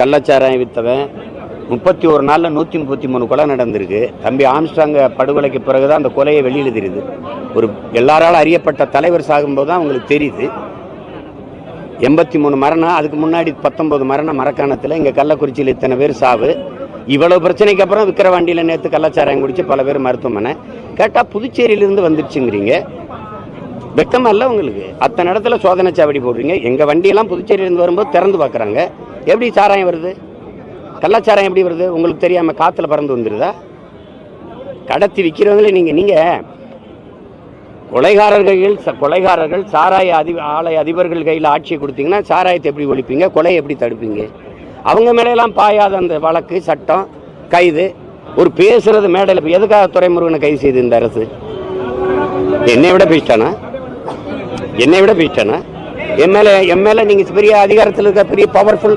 கள்ளச்சாராயம் வித்தவன். முப்பத்தி ஒரு நாளில் நூற்றி முப்பத்தி மூணு கொலை நடந்திருக்கு. தம்பி ஆம்ஸ்டாங்க படுகொலைக்கு பிறகுதான் அந்த கொலையை வெளியில் தெரியுது ஒரு எல்லாராலும் அறியப்பட்ட தலைவர் சாகும்போது தான் அவங்களுக்கு தெரியுது. எண்பத்தி மூணு மரணம் அதுக்கு முன்னாடி பத்தொன்பது மரணம் மரக்காணத்தில். இங்கே கள்ளக்குறிச்சியில் இத்தனை பேர் சாவு. இவ்வளோ பிரச்சனைக்கு அப்புறம் விக்கிரவாண்டியில் நேற்று கள்ளச்சாராயம் குடிச்சு பல பேர் மருத்துவமனை. கேட்டால் புதுச்சேரியிலிருந்து வந்துருச்சுங்கிறீங்க. வெக்கமாக இல்லை உங்களுக்கு? அத்தனை இடத்துல சோதனை சாவடி போடுறீங்க. எங்கள் வண்டியெல்லாம் புதுச்சேரியிலேருந்து வரும்போது திறந்து பார்க்குறாங்க எப்படி சாராயம் வருது? கள்ளச்சாராயம் எப்படி வருது? உங்களுக்கு தெரியாமல் காற்றுல பறந்து வந்துடுதா கடத்தி விற்கிறவங்களே நீங்கள் நீங்கள் கொலைகாரர்கள் ச- கொலைகாரர்கள் சாராய அதி ஆலய அதிபர்கள் கையில் ஆட்சியை கொடுத்தீங்கன்னா சாராயத்தை எப்படி ஒழிப்பீங்க? கொலையை எப்படி தடுப்பீங்க? அவங்க மேலையெல்லாம் பாயாத அந்த வழக்கு சட்டம் கைது ஒரு பேசுறது மேடையில் இப்போ எதுக்காக துறைமுருகனை கைது செய்து இந்த அரசு? என்னை விட பேசிட்டானா என்னை விட பேசிட்டானா என் மேலே என் மேலே நீங்கள் பெரிய அதிகாரத்தில் இருக்க பெரிய பவர்ஃபுல்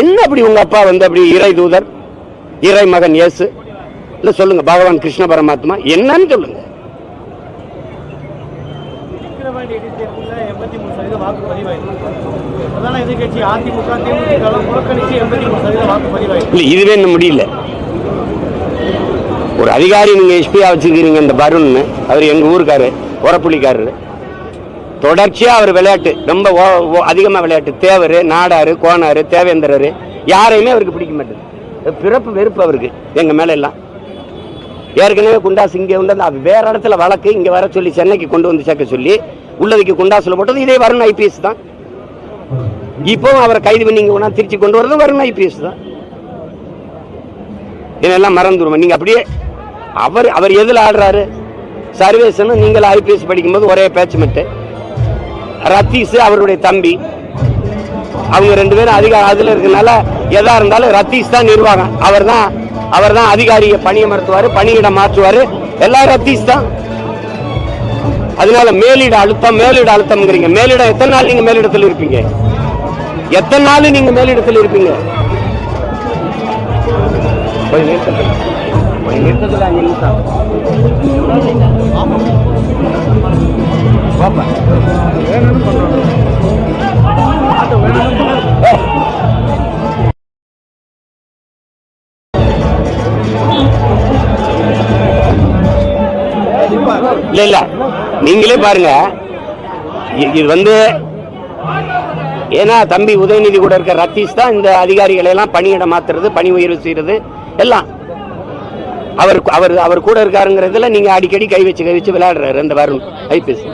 என்ன அப்படி உங்க அப்பா வந்து அப்படி இறை தூதர் இறை மகன் இயேசு? இல்ல சொல்லுங்க பகவான் கிருஷ்ண பரமாத்மா என்னன்னு சொல்லுங்க. இதுவே இன்னும் முடியல. ஒரு அதிகாரி நீங்க எஸ்பியா வச்சிருக்கீங்க இந்த பருன்னு. அவர் எங்க ஊருக்காரு உரப்புள்ளிக்காரரு தொடர்ச்சியாக அவர் விளையாட்டு ரொம்ப ஓ- ஓ- விளையாட்டு. தேவர் நாடார் கோனார் தேவேந்திரர் யாரையுமே அவருக்கு பிடிக்க மாட்டேது பிறப்பு வெறுப்பு அவருக்கு எங்கள் மேலே எல்லாம் ஏற்கனவே குண்டாசு இங்கே உண்டு அது வேற இடத்துல வழக்கு இங்கே வர சொல்லி சென்னைக்கு கொண்டு வந்து சேர்க்க சொல்லி உள்ளதுக்கு குண்டாசுல போட்டது இதே வருண் ஐபிஎஸ் தான். இப்போவும் அவரை கைது பண்ணி இங்க திருச்சி கொண்டு வரதும் வருண் ஐபிஎஸ் தான். இதெல்லாம் மறந்துடுவோம் நீங்கள் அப்படியே அவர் அவர் எதில் ஆடுறாரு? சர்வேஸ்ன்னு நீங்கள் ஐபிஎஸ் படிக்கும்போது ஒரே பேச்சு மெட்டு ரத்தீஸ் அவருடைய தம்பி. அவங்க ரெண்டு பேரும் அதிக அதில் இருக்கிறதுனால எதா இருந்தாலும் ரத்தீஸ் தான் நிர்வாகம். அவர் தான் அவர் தான் அதிகாரியை பணியமர்த்துவாரு பணியிடம் மாற்றுவார். எல்லாம் ரத்தீஸ் தான். அதனால மேலிட அழுத்தம் மேலிட அழுத்தம்ங்கிறீங்க. மேலிடம் எத்தனை நாள் நீங்க மேலிடத்தில் இருப்பீங்க? எத்தனை நாள் நீங்க மேலிடத்தில் இருப்பீங்க? நிறுத்தத்தில் போய் அஞ்சு நிமிஷம் இல்ல. நீங்களே பாருங்க. இது வந்து ஏன்னா தம்பி உதயநிதி கூட இருக்க ரத்தீஷ் தான் இந்த அதிகாரிகளை எல்லாம் பணியிடம் மாத்துறது பணி உயர்வு செய்யறது எல்லாம். அவர் அவர் அவர் கூட இருக்காருங்கிறதுல நீங்க அடிக்கடி கை வச்சு கை வச்சு விளையாடுறாரு அந்த வருண் ஐபிஎஸ்.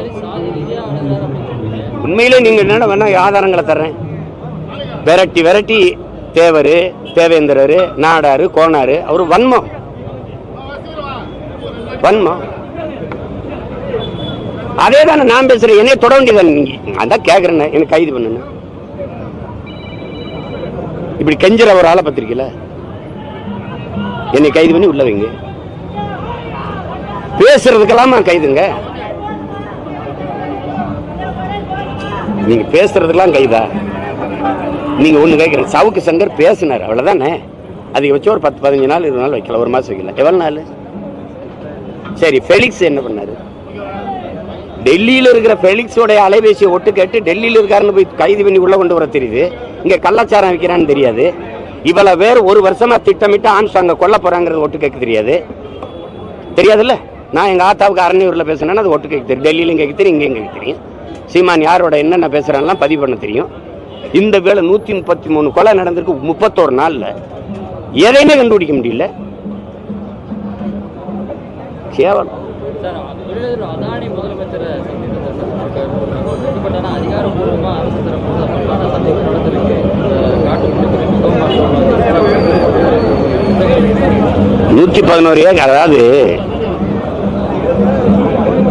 உண்மையிலே நீங்க என்னென்ன வேணால் ஆதாரங்களை தர்றேன். வெரைட்டி வெரைட்டி தேவர் தேவேந்திரர் நாடாரு கோனார் அவர் வன்மம். வன்மம். அதே தானே நான் பேசுறேன். என்னைய தொட வேண்டியதானே நீங்கள் அதான் கேட்குறேன் எனக்கு கைது பண்ணுன்னு. இப்படி கெஞ்சிற ஒரு ஆளை பத்திரிக்கல என்னை கைது பண்ணி உள்ள வைங்க. பேசுறதுக்கெல்லாம் கைதுங்க. நீங்க பேசுறதுக்கெல்லாம் கைதா. நீங்க ஒண்ணு கேட்குறேன் சவுக்கு சங்கர் பேசினார் அவ்வளவுதானே? அதுக்கு வச்சு ஒரு பத்து பதினஞ்சு நாள் இருபது நாள் வைக்கல ஒரு மாசம் வைக்கல. எவ்வளவு நாள்? சரி ஃபெலிக்ஸ் என்ன பண்ணாரு? டெல்லியில் இருக்கிற ஃபெலிக்ஸோடைய அலைபேசியை ஒட்டு கேட்டு டெல்லியில் இருக்காருன்னு போய் கைது பண்ணி உள்ளே கொண்டு வர தெரியுது. இங்கே கள்ளச்சாரம் வைக்கிறான்னு தெரியாது. இவ்வளோ பேர் ஒரு வருஷமாக திட்டமிட்டு ஆம்ஸ்டாங்க கொல்ல போகிறாங்கிறது ஒட்டு கேட்க தெரியாது. தெரியாதுல்ல? நான் எங்கள் ஆத்தாவுக்கு அரணியூரில் பேசுனேன்னா அது ஒட்டு கேட்க தெரியும். டெல்லியிலும் கேட்க தெரியும் இங்கேயும் கேட்க தெரியும். சீமான் யாரோட என்னென்ன பேசுறான்லாம் பதிவு பண்ண தெரியும். இந்த வேலை நூத்தி முப்பத்தி மூணு கொலை நடந்திருக்கு முப்பத்தோரு நாள்ல. எதையுமே கண்டுபிடிக்க முடியல. கேவலம். நூற்றி பதினோரு ஏக்கர் அதாவது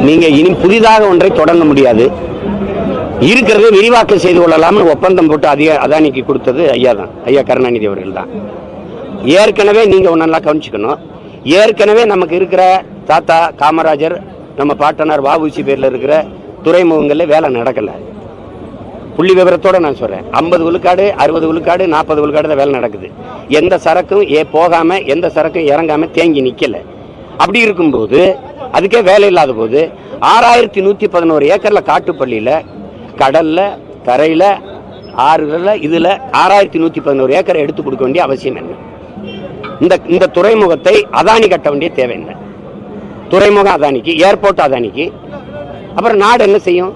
நீங்க இனி புதிதாக ஒன்றை தொடங்க முடியாது. இருக்கிறத விரிவாக்கம் செய்து கொள்ளலாம்னு ஒப்பந்தம் போட்டு அதிக அதானிக்கு கொடுத்தது ஐயா தான். ஐயா கருணாநிதி அவர்கள் தான். ஏற்கனவே நீங்கள் ஒன்று நல்லா கவனிச்சுக்கணும். ஏற்கனவே நமக்கு இருக்கிற தாத்தா காமராஜர் நம்ம பாட்டனார் வாபூசி பேரில் இருக்கிற துறைமுகங்களில் வேலை நடக்கலை. புள்ளி விவரத்தோடு நான் சொல்கிறேன் ஐம்பது விழுக்காடு அறுபது விழுக்காடு நாற்பது விழுக்காடு தான் வேலை நடக்குது. எந்த சரக்கும் ஏ போகாமல் எந்த சரக்கும் இறங்காமல் தேங்கி நிற்கலை அப்படி இருக்கும்போது அதுக்கே வேலை இல்லாத போது ஆறாயிரத்தி நூற்றி பதினோரு ஏக்கரில் காட்டுப்பள்ளியில் கடல்ல தரையில ஆறுகளில் இதுல ஆறாயிரத்தி நூத்தி பதினோரு ஏக்கரை எடுத்து கொடுக்க வேண்டிய அவசியம் என்ன? இந்த இந்த துறைமுகத்தை அதானி கட்ட வேண்டிய தேவை என்ன? துறைமுகம் அதானிக்கு ஏர்போர்ட் அதானிக்கு. அப்புறம் நாடு என்ன செய்யும்?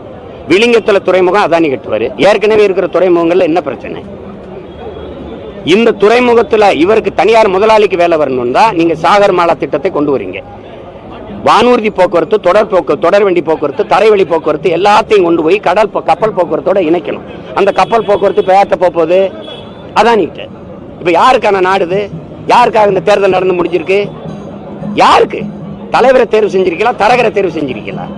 விளிங்கத்துல துறைமுகம் அதானி கட்டுவாரு. ஏற்கனவே இருக்கிற துறைமுகங்களில் என்ன பிரச்சனை? இந்த துறைமுகத்துல இவருக்கு தனியார் முதலாளிக்கு வேலை வரணும்னு தான் நீங்க சாகர் மாலா திட்டத்தை கொண்டு வரீங்க. வானூர்தி போக்குவரத்து தொடர் போக்கு தொடர் வண்டி போக்குவரத்து தரைவழி போக்குவரத்து எல்லாத்தையும் கொண்டு போய் கடல் கப்பல் போக்குவரத்தோட இணைக்கணும். அந்த கப்பல் போக்குவரத்து இப்போ யார்கிட்ட போகுது? அதானிக்கிட்ட இப்போ யாருக்கான நாடுது யாருக்காக இந்த தேர்தல் நடந்து முடிஞ்சிருக்கு? யாருக்கு? தலைவரை தேர்வு செஞ்சிருக்கலாம் தரகரை தேர்வு செஞ்சிருக்கலாம்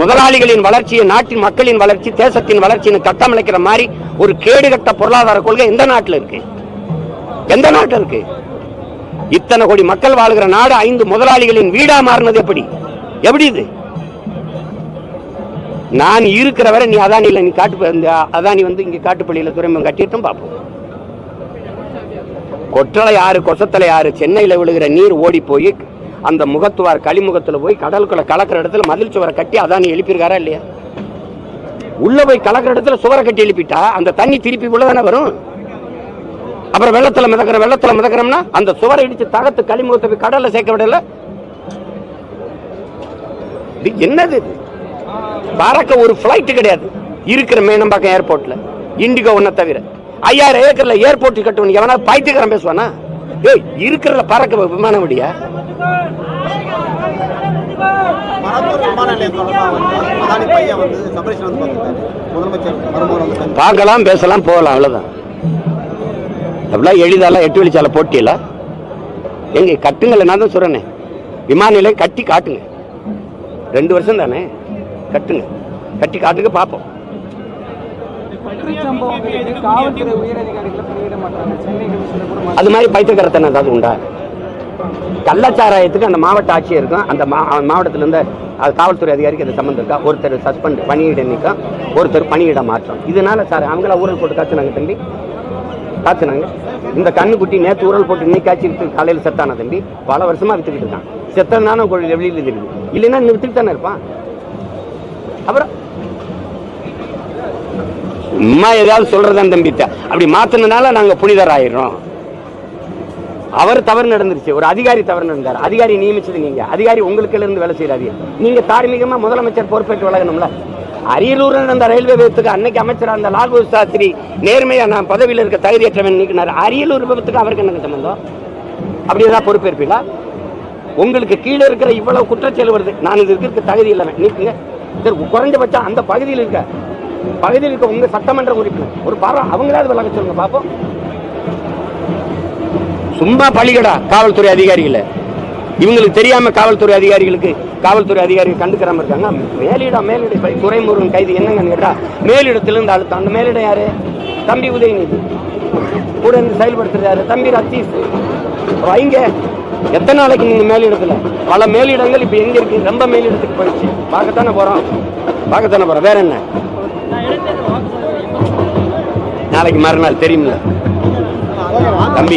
முதலாளிகளின் வளர்ச்சியை நாட்டின் மக்களின் வளர்ச்சி தேசத்தின் வளர்ச்சின்னு கட்டமைக்கிற மாதிரி ஒரு கேடுகட்ட பொருளாதார கொள்கை எந்த நாட்டில் இருக்கு? எந்த நாட்டில் இருக்கு? இத்தனை கோடி மக்கள் வாழ்கிற நாடு ஐந்து முதலாளிகளின் வீடா மாறினது எப்படி? எப்படி இது? நான் இருக்கிற வரை நீ அதானியில் நீ காட்டு அதானி வந்து இங்க காட்டுப்பள்ளியில துறைமுகம் கட்டிட்டும் பார்ப்போம். கொற்றலை ஆறு கொசத்தலை ஆறு சென்னையில விழுகிற நீர் ஓடி போய் அந்த முகத்துவார் களிமுகத்தில் போய் கடலுக்குள்ள கலக்கிற இடத்துல மதில் சுவரை கட்டி அதானி எழுப்பியிருக்காரா இல்லையா? உள்ள போய் கலக்கிற இடத்துல சுவரை கட்டி எழுப்பிட்டா அந்த தண்ணி திருப்பி உள்ளதானே வரும்? அப்புறம் வெள்ளத்துல மிதக்கிற வெள்ளத்துல மிதக்கிறோம்னா அந்த சுவரை இடித்து தகத்து களிமுகத்தை போய் கடலில் சேர்க்க விடல. இது என்னது இது? பறக்க ஒரு ஃப்ளைட் கிடையாது. இருக்கிற மேனம்பாக்கம் ஏர்போர்ட்ல இண்டிகோ ஒன்றை தவிர. ஐயாயிரம் ஏக்கரில் ஏர்போர்ட் கட்டணும் எவனா பைத்தியக்காரன் பேசுவானா? ஏய் இருக்கிறல பறக்க விமானம் விடியா? விமான பார்க்கலாம் பேசலாம் போகலாம் அவ்வளோதான் அப்படிலாம் எளிதாலாம் எட்டு வெளிச்சால போட்டியில. எங்க கட்டுங்கள் நான் தான் சொல்றேனே. விமான நிலையம் கட்டி காட்டுங்க. ரெண்டு வருஷம் தானே? கட்டுங்க. கட்டி காட்டுங்க பார்ப்போம். அது மாதிரி பைத்தியக்காரத்தனம் ஏதாவது உண்டா? கள்ளச்சாராயத்துக்கு அந்த மாவட்ட ஆட்சியருக்கும் அந்த மா மாவட்டத்தில் இருந்த அது காவல்துறை அதிகாரிக்கு அது சம்மந்தம் இருக்கா? ஒருத்தர் சஸ்பெண்ட் பணியிட நீக்கம் ஒருத்தர் பணியிட மாற்றம் இதனால சார் அவங்கள ஊழல் போட்டு காய்ச்சினாங்க தம்பி பார்த்துனாங்க இந்த கண்ணுக்குட்டி நேற்று ஊரல் போட்டு இன்னைக்கு காய்ச்சி காலையில் செத்தான தம்பி? பல வருஷமா வித்துக்கிட்டு இருக்கான். செத்தனான வெளியில் தெரியுது இல்லைன்னா இன்னும் வித்துட்டு தானே இருப்பான். அப்புறம் அம்மா ஏதாவது சொல்கிறதான் தம்பி. அப்படி மாற்றினதுனால நாங்க புனிதர் ஆயிடுறோம் அவர் தவறு நடந்துருச்சு. ஒரு அதிகாரி தவறு நடந்தார். அதிகாரி நியமிச்சது நீங்க. அதிகாரி உங்களுக்கு இருந்து வேலை செய்யறாரு நீங்க தார்மீகமா முதலமைச்சர் பொறுப்பேற்று வழங்கணும்ல. அரியலூர் நடந்த ரயில்வே விபத்துக்கு அன்னைக்கு அமைச்சராக அந்த லாகு சாஸ்திரி நேர்மையா நான் பதவியில் இருக்க தகுதியற்றவன் நீக்கினார். அரியலூர் விபத்துக்கு அவருக்கு என்ன சம்பந்தம்? அப்படி ஏதாவது பொறுப்பேற்பீங்களா? உங்களுக்கு கீழே இருக்கிற இவ்வளவு குற்றச்செயல் வருது நான் இது இருக்கிற தகுதி இல்லைவன் நீக்குங்க. சரி குறைஞ்சபட்சம் அந்த பகுதியில் இருக்க. பகுதியில் இருக்க உங்க சட்டமன்ற உறுப்பினர். ஒரு பாரம் அவங்களாவது விளக்க சொல்லுங்க பார்ப்போம் சும்மா பழிகடா காவல்துறை அதிகாரிகளை. இவங்களுக்கு தெரியாம காவல்துறை அதிகாரிகளுக்கு காவல்துறை அதிகாரிகள் கண்டுக்கிறாம இருக்காங்க. மேலிடம் மேலிட துறைமுருகன் துரைமுருகன் கைது என்னங்கன்னு கேட்டா மேலிடத்திலிருந்து அழுத்தம் அந்த மேலிடம் யாரு? தம்பி உதயநிதி. கூட இருந்து செயல்படுத்துறாரு யாரு? தம்பி ரத்தீஷ் வைங்க எத்தனை நாளைக்கு நீங்க மேலிடத்துல? பல மேலிடங்கள் இப்ப எங்க இருக்கு? ரொம்ப மேலிடத்துக்கு போயிடுச்சு. பார்க்கத்தானே போறோம். பார்க்கத்தானே போறோம். வேற என்ன? நாளைக்கு மறுநாள் தெரியுமில்ல தம்பி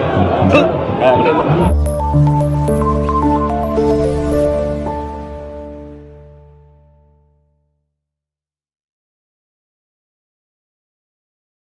啊，我们这。